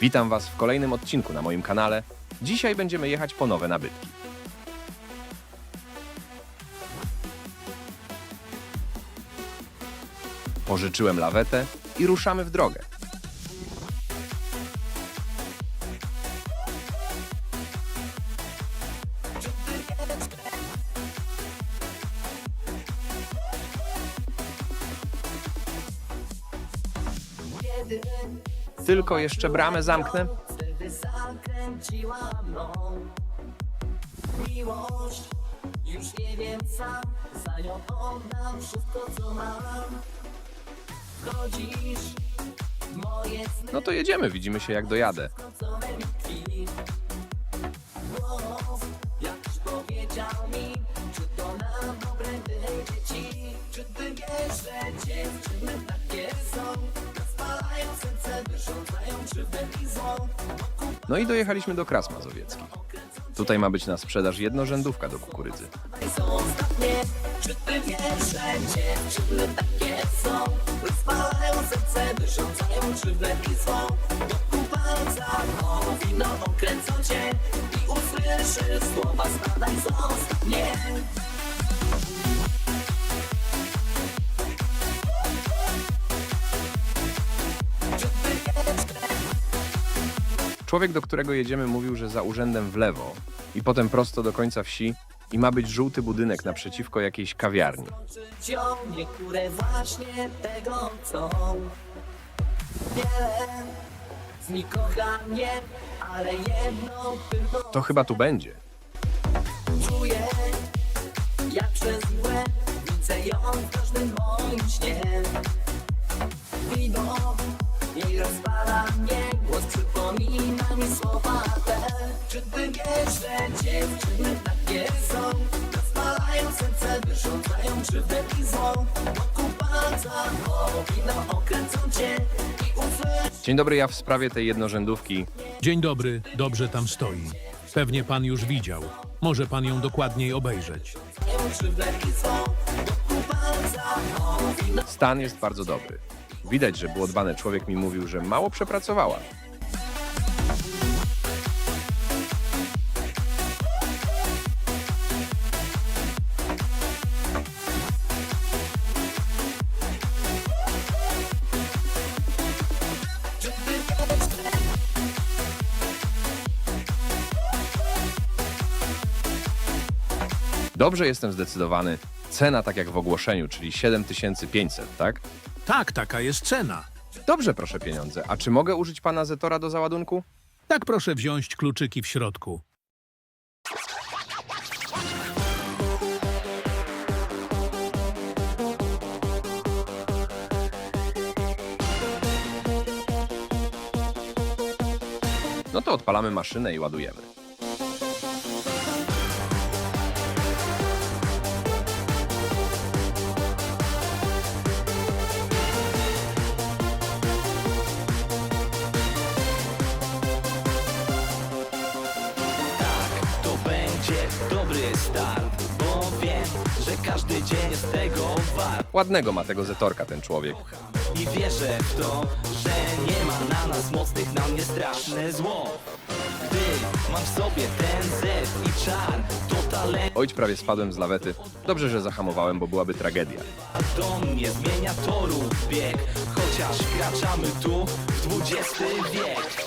Witam Was w kolejnym odcinku na moim kanale. Dzisiaj będziemy jechać po nowe nabytki. Pożyczyłem lawetę i ruszamy w drogę. Tylko jeszcze bramę zamknę. Już nie wiem sam Za nią oddam wszystko co mam Wchodzisz moje sny No to jedziemy, widzimy się jak dojadę. co we mnie No i dojechaliśmy do Kras Mazowieckich. Tutaj ma być na sprzedaż jednorzędówka do kukurydzy. wino okręcą cię I usłyszysz słowa Człowiek, do którego jedziemy, mówił, że za urzędem w lewo i potem prosto do końca wsi i ma być żółty budynek naprzeciwko jakiejś kawiarni. Życią niektóre właśnie tego chcą Wiele z nich kocha mnie Ale jedno tylko To chyba tu będzie. Czuję, jak przez mgłę widzę ją w każdym moim śnie. Widok jej rozpala mnie, głos przypomina mi słowa te. Wiesz, że dziewczyny takie są? Rozpalają serce, wyrządzają krzywdę i. Wokół palca powinno okręcą cię i Dzień dobry, ja w sprawie tej jednorzędówki. Dzień dobry, dobrze tam stoi. Pewnie pan już widział. Może pan ją dokładniej obejrzeć. krzywdę i złą. Wokół palca powinno Stan jest bardzo dobry. Widać, że było dbane. Człowiek mi mówił, że mało przepracowała. Dobrze jestem zdecydowany. Cena tak jak w ogłoszeniu, czyli 7500, tak? Tak, taka jest cena. Dobrze, proszę pieniądze. A czy mogę użyć pana Zetora do załadunku? Tak proszę wziąć kluczyki w środku. No to odpalamy maszynę i ładujemy. Ładnego ma tego Zetorka ten człowiek. I wierzę w to, że nie ma na nas mocnych, na mnie straszne zło Gdy mam w sobie ten zew i czar To talent Ojć, prawie spadłem z lawety. Dobrze, że zahamowałem, bo byłaby tragedia. do mnie zmienia torów bieg Chociaż wkraczamy tu w wiek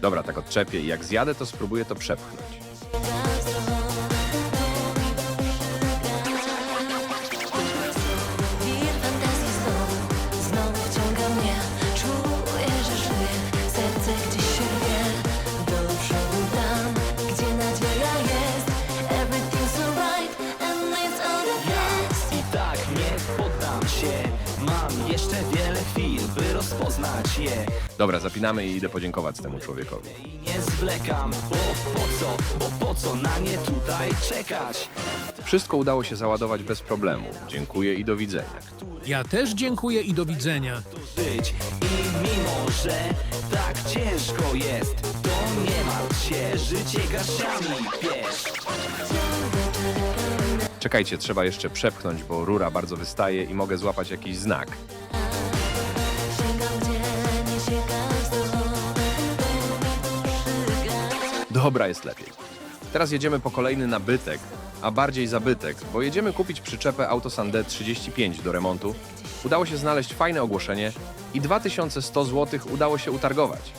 Dobra, tak odczepię i jak zjadę, to spróbuję to przepchnąć. Dobra, zapinamy i idę podziękować temu człowiekowi. I nie zwlekam, bo po co, bo po co na nie tutaj czekać? Wszystko udało się załadować bez problemu. Dziękuję i do widzenia. Ja też dziękuję i do widzenia. Żyć i mimo, że tak ciężko jest, to nie martw się, życie bierz. Czekajcie, trzeba jeszcze przepchnąć, bo rura bardzo wystaje i mogę złapać jakiś znak. Dobra, jest lepiej. Teraz jedziemy po kolejny nabytek, a bardziej zabytek, bo jedziemy kupić przyczepę Autosan D35 do remontu. Udało się znaleźć fajne ogłoszenie i 2100 zł udało się utargować.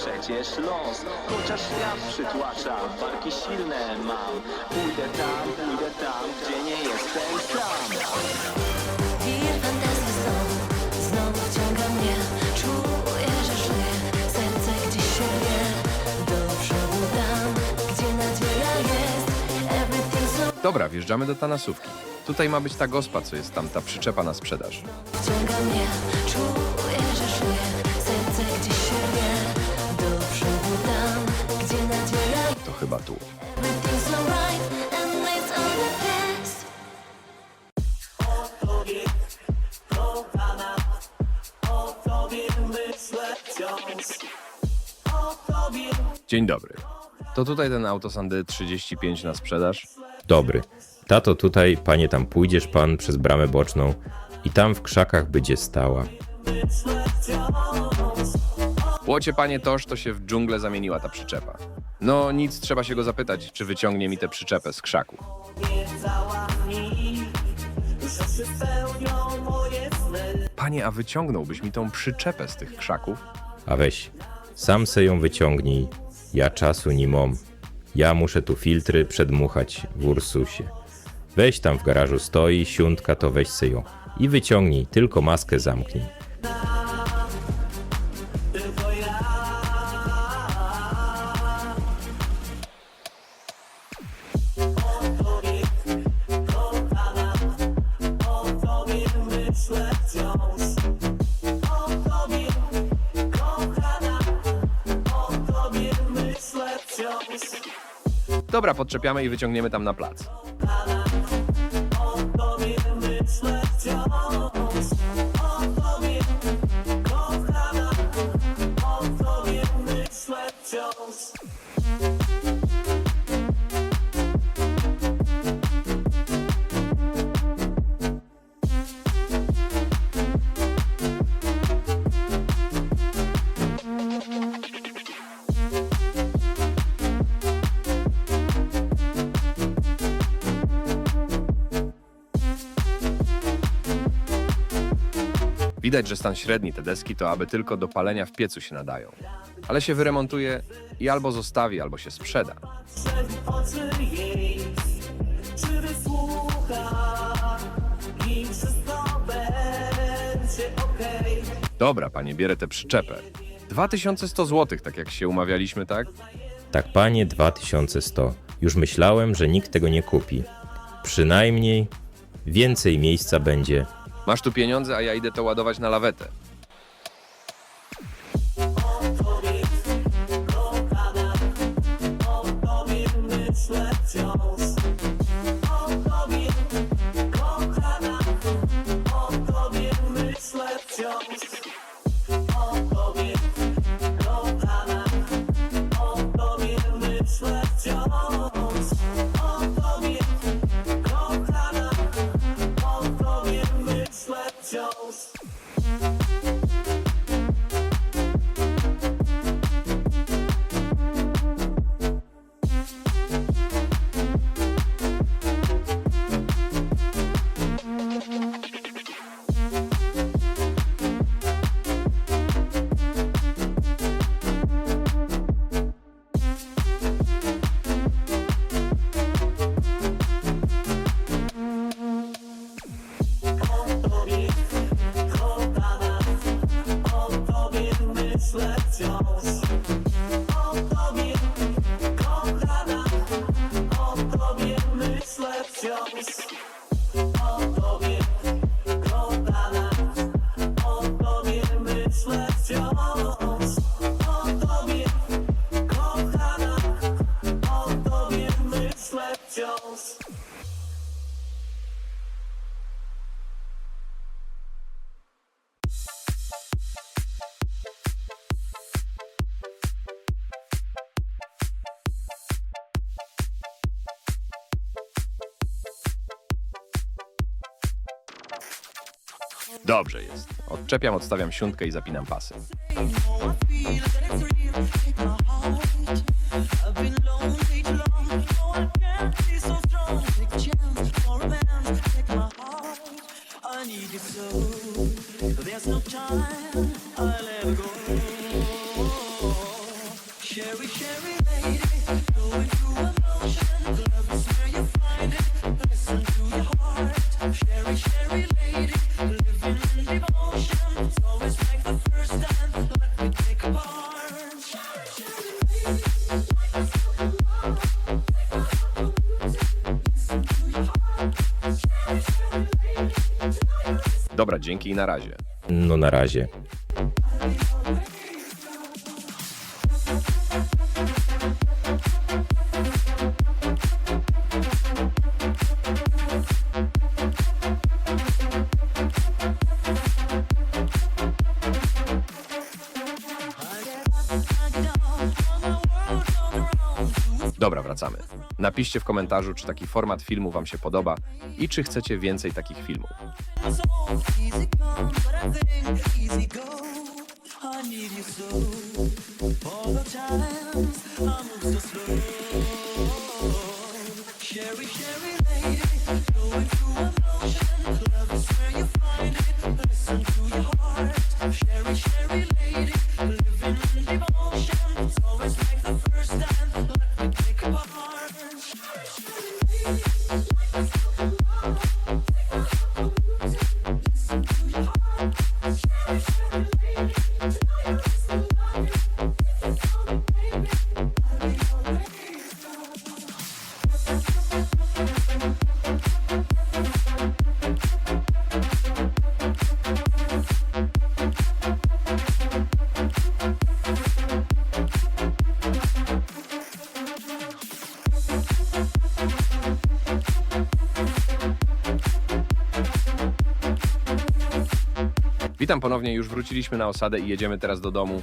Przecież los. Chociaż świat przytłacza, barki silne mam. Pójdę tam, pójdę tam, gdzie nie jestem sam. Wir znowu, znowu wciąga mnie Czuję, że żyję, serce gdzieś się rwie Do przodu tam, gdzie nadzieja jest Everything's Dobra, wjeżdżamy do Tanasówki. Tutaj ma być ta gospa, co jest tam, ta przyczepa na sprzedaż. Wciąga mnie, chyba tu. Dzień dobry. To tutaj ten Autosan D35 na sprzedaż? Dobry. Tato tutaj, panie tam pójdziesz pan przez bramę boczną i tam w krzakach będzie stała. Łocie panie toż, to się w dżunglę zamieniła ta przyczepa. No nic, trzeba się go zapytać, czy wyciągnie mi tę przyczepę z krzaku. Panie, a wyciągnąłbyś mi tą przyczepę z tych krzaków? A weź, sam se ją wyciągnij. Ja czasu nie mam. Ja muszę tu filtry przedmuchać w Ursusie. Weź tam w garażu stoi, siuntka to weź se ją. I wyciągnij, tylko maskę zamknij. I wyciągniemy tam na plac. Widać, że stan średni te deski to aby tylko do palenia w piecu się nadają. Ale się wyremontuje i albo zostawi, albo się sprzeda. Dobra, panie, bierę tę przyczepę. 2100 zł, tak jak się umawialiśmy, tak? Tak panie 2100. Już myślałem, że nikt tego nie kupi. Przynajmniej więcej miejsca będzie. Masz tu pieniądze, a ja idę to ładować na lawetę. Dobrze jest. Odczepiam, odstawiam siuntkę i zapinam pasy. Dobra, dzięki i na razie. No na razie. Dobra, wracamy. Napiszcie w komentarzu, czy taki format filmu Wam się podoba i czy chcecie więcej takich filmów. Easy go, I need you so. All the time. Witam ponownie, już wróciliśmy na osadę i jedziemy teraz do domu.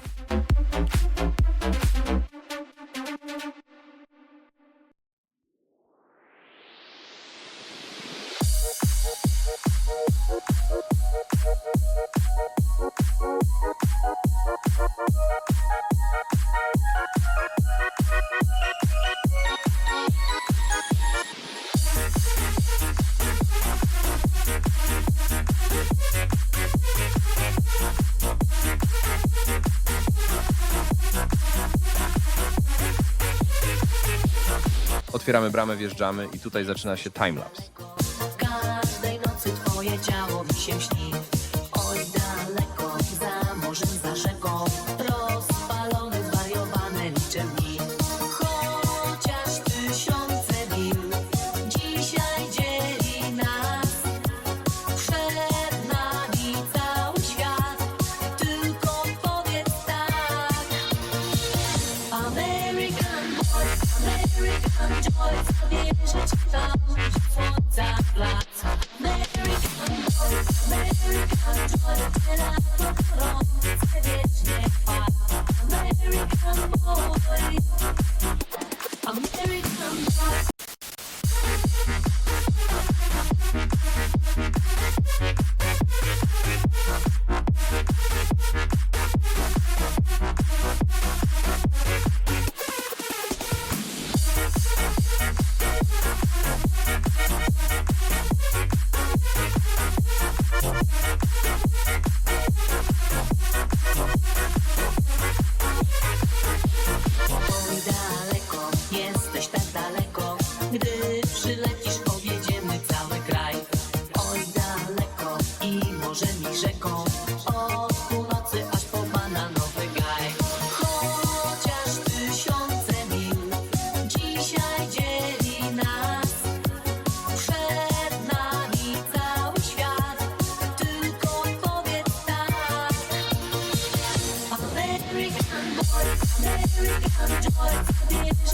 otwieramy bramę, wjeżdżamy i tutaj zaczyna się timelapse. Każdej nocy twoje ciało mi się śni.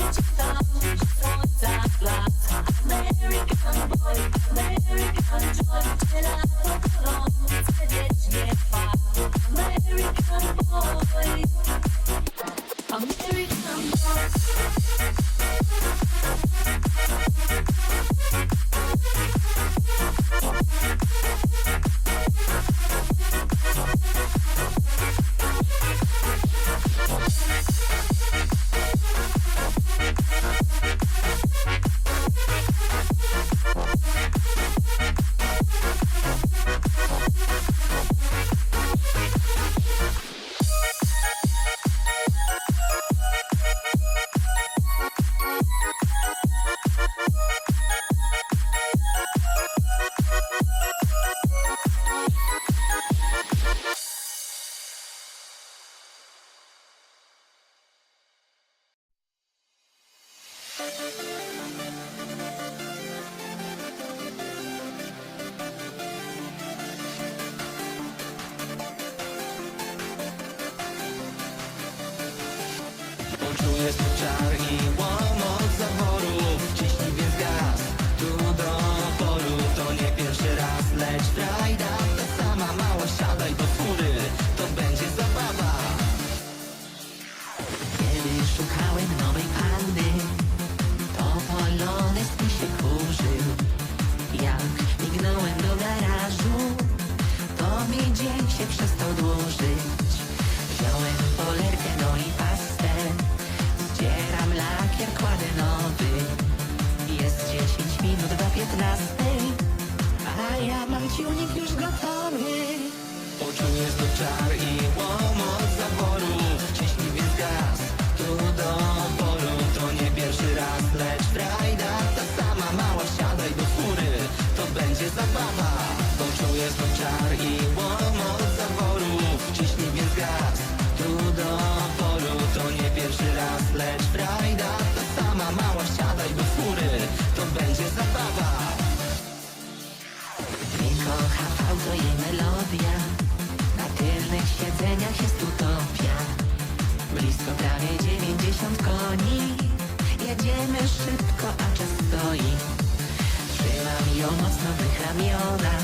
Won't you come? mi dzień się przestał dłużyć. Wziąłem polerkę, no i pastę. Zdzieram lakier, kładę nowy. Jest 10 minut do 15 A ja mam ciunik już gotowy. Uczuniesz do czar i łomot zaboru Ciśnij więc gaz, tu do polu To nie pierwszy raz, lecz fraj moc nowych ramiona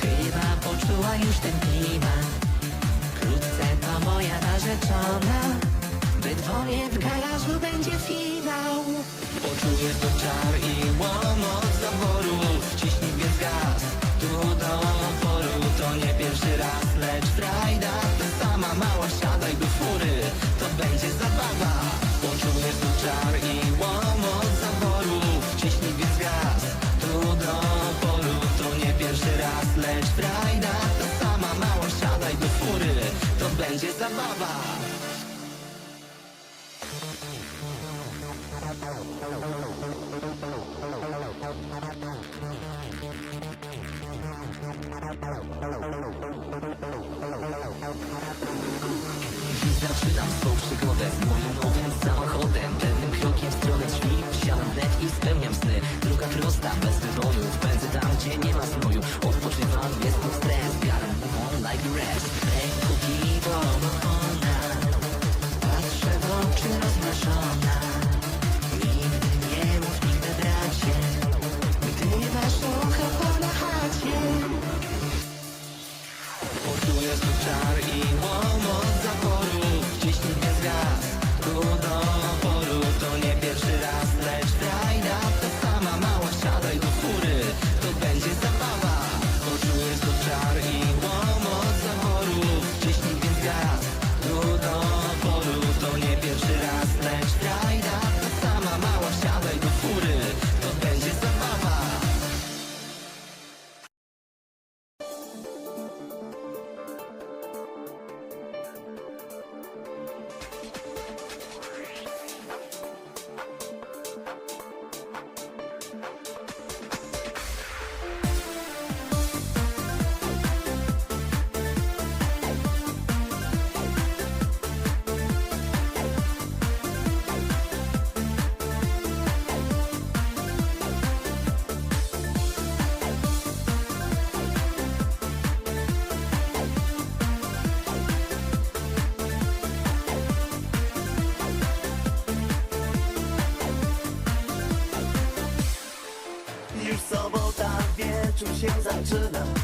Chyba poczuła już ten klimat. Wkrótce to moja narzeczona. Bydwoje w garażu będzie finał. Poczuję to czar i łomot zaworu. Wciśnij więc gaz. Tu do oporu. To nie pierwszy raz, lecz frajda. będzie zabawa. Dziś zaczynam swą przygodę z moim nowym samochodem. Pewnym krokiem w stronę drzwi Wsiadam wnet i spełniam sny. Druga prosta, bez wybojów Pędzę tam, gdzie nie ma znoju come on. 只能。